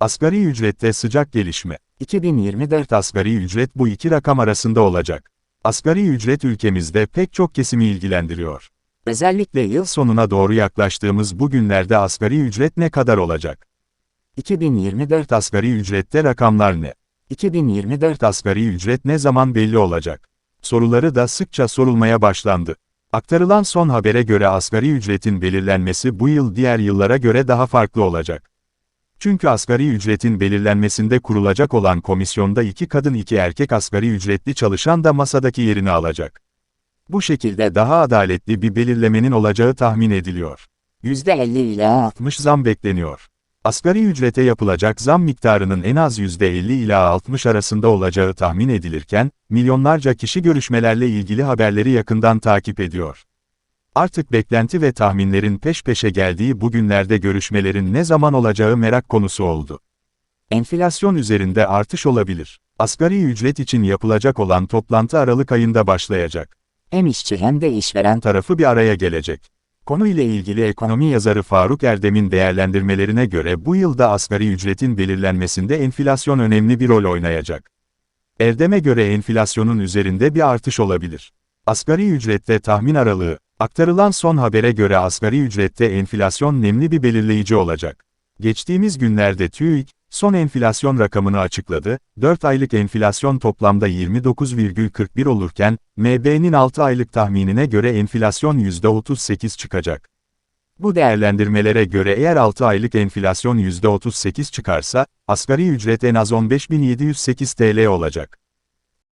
Asgari ücrette sıcak gelişme. 2024 asgari ücret bu iki rakam arasında olacak. Asgari ücret ülkemizde pek çok kesimi ilgilendiriyor. Özellikle yıl sonuna doğru yaklaştığımız bu günlerde asgari ücret ne kadar olacak? 2024 asgari ücrette rakamlar ne? 2024 asgari ücret ne zaman belli olacak? Soruları da sıkça sorulmaya başlandı. Aktarılan son habere göre asgari ücretin belirlenmesi bu yıl diğer yıllara göre daha farklı olacak. Çünkü asgari ücretin belirlenmesinde kurulacak olan komisyonda iki kadın iki erkek asgari ücretli çalışan da masadaki yerini alacak. Bu şekilde daha adaletli bir belirlemenin olacağı tahmin ediliyor. %50 ila 60 zam bekleniyor. Asgari ücrete yapılacak zam miktarının en az %50 ila 60 arasında olacağı tahmin edilirken, milyonlarca kişi görüşmelerle ilgili haberleri yakından takip ediyor. Artık beklenti ve tahminlerin peş peşe geldiği bu günlerde görüşmelerin ne zaman olacağı merak konusu oldu. Enflasyon üzerinde artış olabilir. Asgari ücret için yapılacak olan toplantı Aralık ayında başlayacak. Hem işçi hem de işveren tarafı bir araya gelecek. Konuyla ilgili ekonomi yazarı Faruk Erdem'in değerlendirmelerine göre bu yılda asgari ücretin belirlenmesinde enflasyon önemli bir rol oynayacak. Erdem'e göre enflasyonun üzerinde bir artış olabilir. Asgari ücrette tahmin aralığı, aktarılan son habere göre asgari ücrette enflasyon nemli bir belirleyici olacak. Geçtiğimiz günlerde TÜİK, son enflasyon rakamını açıkladı, 4 aylık enflasyon toplamda 29,41 olurken, MB'nin 6 aylık tahminine göre enflasyon %38 çıkacak. Bu değerlendirmelere göre eğer 6 aylık enflasyon %38 çıkarsa, asgari ücret en az 15.708 TL olacak.